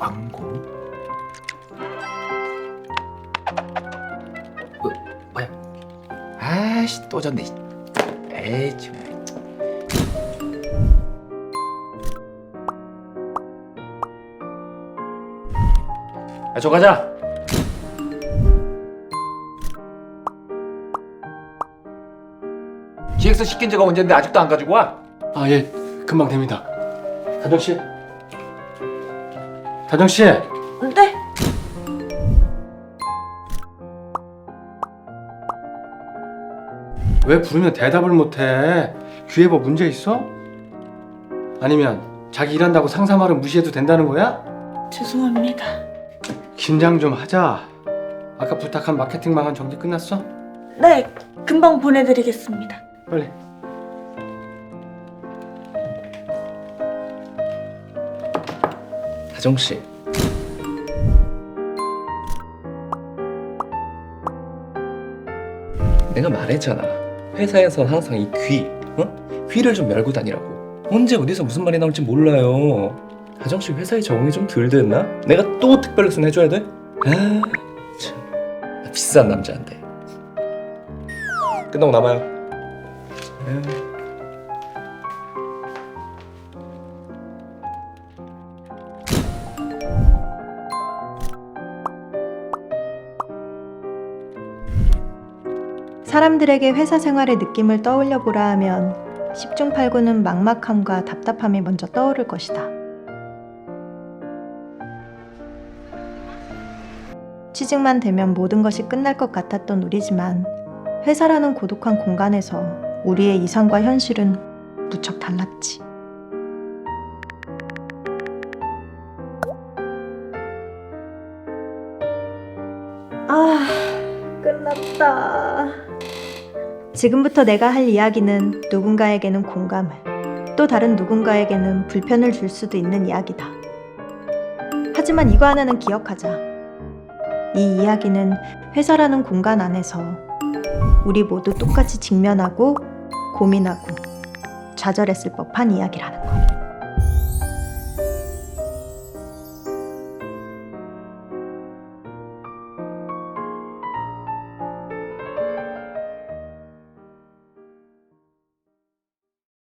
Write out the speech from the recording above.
자, 왕고. 어, 뭐야? 아씨, 또 졌네. 에이, 정말. 야, 저 가자. 기획서 시킨 지가 언젠데 아직도 안 가지고 와? 아, 예. 금방 됩니다. 다정 씨. 다정 씨. 네? 왜 부르면 대답을 못 해? 귀에 뭐 문제 있어? 아니면 자기 일한다고 상사 말은 무시해도 된다는 거야? 죄송합니다. 긴장 좀 하자. 아까 부탁한 마케팅망은 정리 끝났어? 네, 금방 보내드리겠습니다. 빨리. 다정 씨. 내가 말했잖아. 회사에선 항상 이 귀, 어? 귀를 좀 열고 다니라고. 언제 어디서 무슨 말이 나올지 몰라요. 다정 씨 회사에 적응이 좀 덜 됐나? 내가 또 특별 레슨 해줘야 돼? 아, 참. 나 비싼 남자인데. 끝나고 남아요. 에휴. 사람들에게 회사 생활의 느낌을 떠올려 보라 하면 10중 8구는 막막함과 답답함이 먼저 떠오를 것이다. 취직만 되면 모든 것이 끝날 것 같았던 우리지만 회사라는 고독한 공간에서 우리의 이상과 현실은 무척 달랐지. 아, 끝났다. 지금부터 내가 할 이야기는 누군가에게는 공감을, 또 다른 누군가에게는 불편을 줄 수도 있는 이야기다. 하지만 이거 하나는 기억하자. 이 이야기는 회사라는 공간 안에서 우리 모두 똑같이 직면하고 고민하고 좌절했을 법한 이야기라는 거.